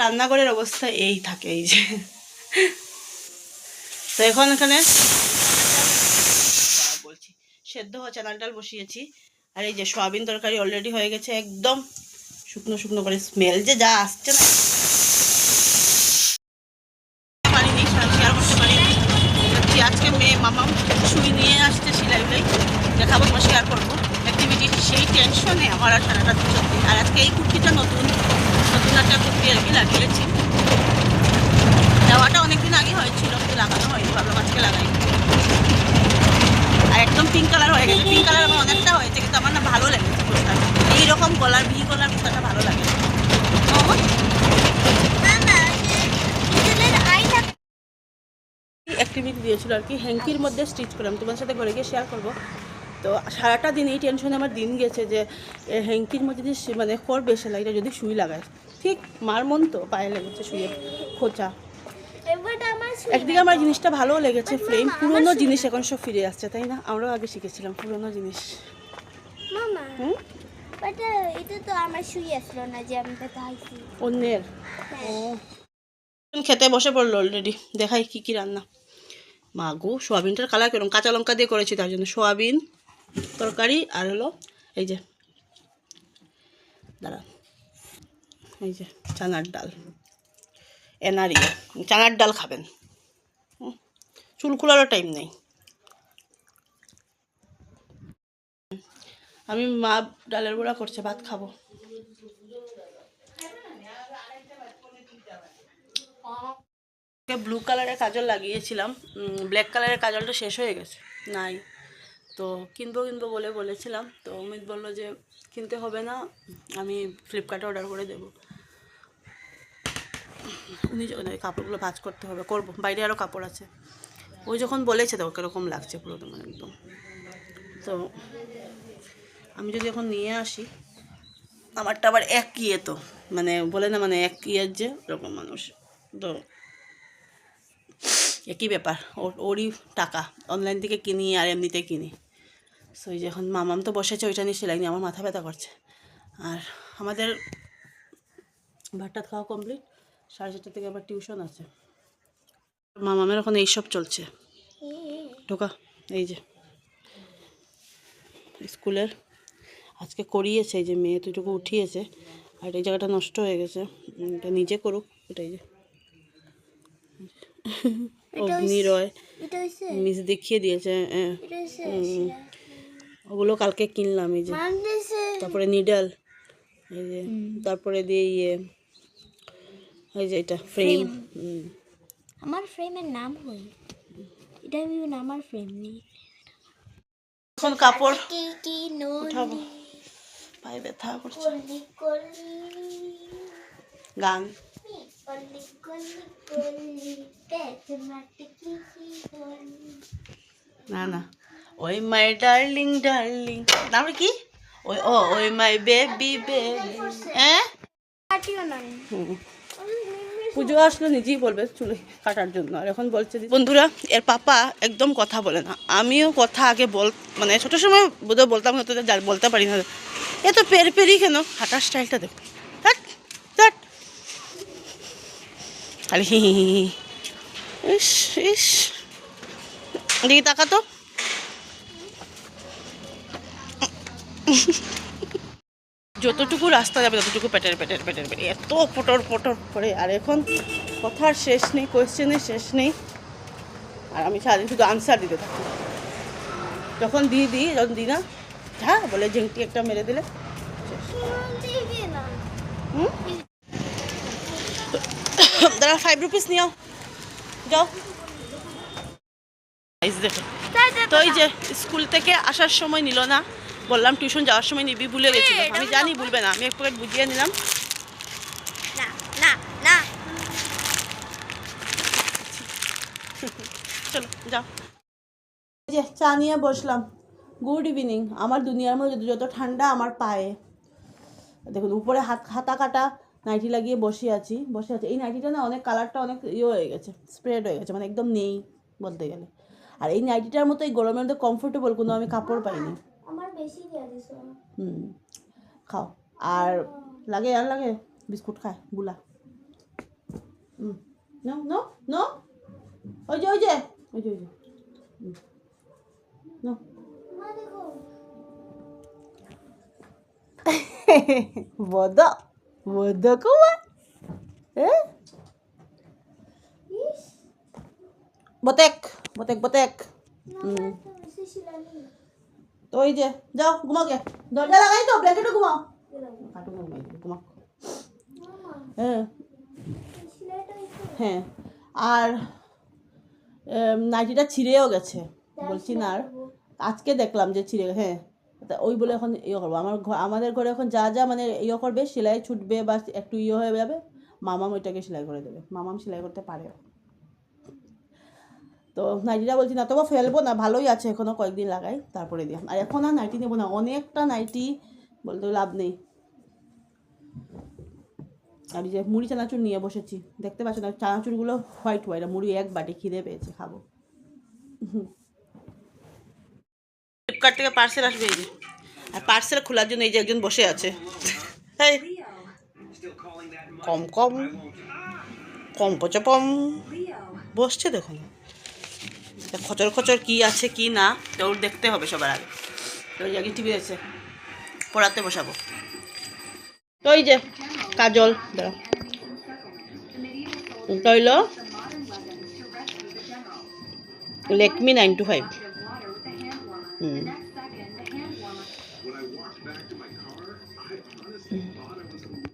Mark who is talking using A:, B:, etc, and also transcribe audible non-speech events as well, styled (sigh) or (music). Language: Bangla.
A: রান্নাঘরের অবস্থা এই থাকে, এই যে। তো এখন এখানে বলছি, সেদ্ধ হওয়া চানার ডাল বসিয়েছি। আর এই যে সয়াবিন তরকারি অলরেডি হয়ে গেছে, একদম শুকনো শুকনো করে স্মেল যে যা আসছে না। আজকে মেয়ে মামা শুই নিয়ে আসছে দেখাবো শেয়ার করব। অ্যাক্টিভিটি সেই টেনশনে আমার আর সারাটা আর আজকে এই কুর্তিটা নতুন। নতুন একটা কুর্তি আর কি দেওয়াটা অনেকদিন আগে হয়েছিল, কিন্তু লাগানো হয়নি ভাবলাম আজকে লাগাই আর একদম পিঙ্ক কালার হয়ে গেছে। পিঙ্ক কালার আমার অনেকটা হয়েছে, কিন্তু আমার না ভালো লেগেছে কুর্তাটা এইরকম গলার ভি গলার কুর্তাটা ভালো লাগে। অ্যাক্টিভিটি দিয়েছিল আর কি, হ্যাঙ্কির মধ্যে স্টিচ করলাম তোমার সাথে ঘরে গিয়ে শেয়ার করব। তো সারাটা দিন এই টেনশনে আমার দিন গেছে যে হ্যাঙ্কির মধ্যে যদি মানে করবে সেলাইটা যদি সুই লাগায়। ঠিক মার মন তো পায়ে লেগেছে শুয়ে খোঁচা। একদিকে আমার জিনিসটা ভালোও লেগেছে ফ্রেম পুরোনো জিনিস এখন সব ফিরে আসছে তাই না? আমরাও আগে শিখেছিলাম পুরোনো জিনিস। অন্যের? ও। খেতে বসে পড়ল অলরেডি দেখাই কি কি রান্না। মা গো সোয়াবিনটার কালার কেরম? কাঁচা লঙ্কা দিয়ে করেছি তার জন্য। সোয়াবিন তরকারি আর হলো এই যে দাঁড়া এই যে চানার ডাল। এনারিয়ে চানার ডাল খাবেন। চুল খোলারও টাইম নেই। আমি মা ডালের বড়া করছে, ভাত খাব। ব্লু কালারের কাজল লাগিয়েছিলাম। ব্ল্যাক কালারের কাজলটা শেষ হয়ে গেছে। নাই। তো কিনবো কিনবো বলে বলেছিলাম। তো অমিত বলল যে, কিনতে হবে না, আমি ফ্লিপকার্টে অর্ডার করে দেবো। উনি কাপড়গুলো ভাজ করতে হবে, করব। বাইরে আরও কাপড় আছে। ওই যখন বলেছে তো কীরকম লাগছে পুরো তোমার একদম। তো আমি যদি এখন নিয়ে আসি, আমারটা আবার এক ইয়ে তো মানে বলে না মানে এক ইয়ের যে এরকম মানুষ। তো একই ব্যাপার, ওর, ওরই টাকা। অনলাইন থেকে কিনি আর এমনিতে কিনি। সো এই যে এখন মামাম তো বসেছে ওইটা নিয়ে সেলাই নিয়ে আমার মাথা ব্যথা করছে। আর আমাদের ভাতটা খাওয়া কমপ্লিট সাড়ে চারটে থেকে আবার টিউশন আছে। মামামের এখন এইসব চলছে। ঢোকা এই যে। স্কুলের আজকে করিয়েছে এই যে মেয়ে দুটোকে উঠিয়েছে আর এই জায়গাটা নষ্ট হয়ে গেছে। এটা নিজে করুক এটাই যে। অগ্নি রয় মিস দেখিয়ে দিয়েছে হ্যাঁ।
B: এটা হইছে
A: হুম। ওগুলো কালকে কিনলাম এই যে। তারপরে নিডল এই যে তারপরে দিয়ে ইয়ে এই যে এটা ফ্রেম।
B: আমার ফ্রেমের নাম হই এটা আমি আমার ফ্রেম নেই।
A: এখন কাপড়
B: কি কি নো
A: উঠাবো পায়ে ব্যথা করছে। গান। না না। ওই মাই ডার্লিং ডার্লিং। নাম কি? ওই ও ওই মাই বেবি বেবি। হ্যাঁ। পুজো আসলে নিজেই বলবে চুলে কাটার জন্য। আর এখন বলছে বন্ধুরা এর পাপা একদম কথা বলে না। আমিও কথা আগে বল মানে ছোটো সময় বোধহয় বলতাম যা- বলতে পারি না। এত পের পেরি কেন? হাঁটার স্টাইলটা দেখো। খালি হি হি হি হি। ইস ইস। দেখি তাকা যতটুকু রাস্তা যাবে ততটুকু পেটের পেটের পেটের পেটে। এত পটর পটর পরে আর এখন কথার শেষ নেই কোয়েশ্চেনের শেষ নেই। আর আমি সারাদিন শুধু আনসার দিতে থাকি। যখন দিই দিই যখন দিই না হ্যাঁ বলে ঝিংটি একটা মেরে দিলে দাঁড়া ফাইভ রুপিস নিও যাও। তো এই যে স্কুল থেকে আসার সময় নিল না। বললাম টিউশন যাওয়ার সময় নিবি ভুলে গেছিল আমি জানি ভুলবে না আমি এক প্যাকেট বুঝিয়ে নিলাম।
B: না না না। (laughs)
A: চলো যাও। যে চা নিয়ে বসলাম। Good evening. আমার দুনিয়ার মধ্যে যত ঠান্ডা আমার পায়ে। দেখুন উপরে হাত হাতা কাটা নাইটি লাগিয়ে বসে আছি বসে আছি। এই নাইটিটা না অনেক কালারটা অনেক ইয়ে হয়ে গেছে স্প্রেড হয়ে গেছে মানে একদম নেই বলতে গেলে। আর এই নাইটিটার মতো এই গরমের মধ্যে কমফোর্টেবল কোনো আমি কাপড় পাইনি।
B: বেশি দিয়ে দিছো
A: হুম খাও আর লাগে আর লাগে বিস্কুট খায় গুলা হুম নাও নাও নাও ওই যে ওই যে ওই যে ওই যে নাও বোদো বোদো কুমার হ্যাঁ botek botek botek hmm. তো ওই যে, যাও ঘুমাও গে দরজা লাগাই তো ব্ল্যাঙ্কেটে ঘুমাও। হ্যাঁ। হ্যাঁ। আর নাইটিটা ছিঁড়েও গেছে। বলছি না আর। আজকে দেখলাম যে ছিঁড়ে হ্যাঁ। তা ওই বলে এখন ইয়ে করব। আমার আমাদের ঘরে এখন যা যা মানে ইয়ে করবে, সেলাই ছুটবে বা একটু ইয়ে হয়ে যাবে, মামাম ওইটাকে সেলাই করে দেবে। মামাম সেলাই করতে পারে। তো নাইটিটা বলছি, না তবু ফেলব না, ভালোই আছে এখনও কয়েকদিন লাগাই, তারপরে দিয়ে আর এখন আর নাইটি নেব না, অনেকটা নাইটি বলতে লাভ নেই। এই যে মুড়ি চানাচুর নিয়ে বসেছি, দেখতে পাচ্ছ না, চানাচুরগুলো হোয়াইট হোয়াইট মুড়ি এক বাটি খিদে পেয়েছে, খাব। ফ্লিপকার্ট থেকে পার্সেল আসবে এই যে। আর পার্সেল খোলার জন্য এই যে একজন বসে আছে। কম কম কম পচপম বসছে দেখুন তা খচর খচর কি আছে, কি না, তো দেখতে হবে সবার আগে। তো আগে টিভি আছে, পড়াতে বসাবো। তো এই যে, কাজল, দাঁড়া। এটা লেকমি নাইন টু ফাইভ হুম।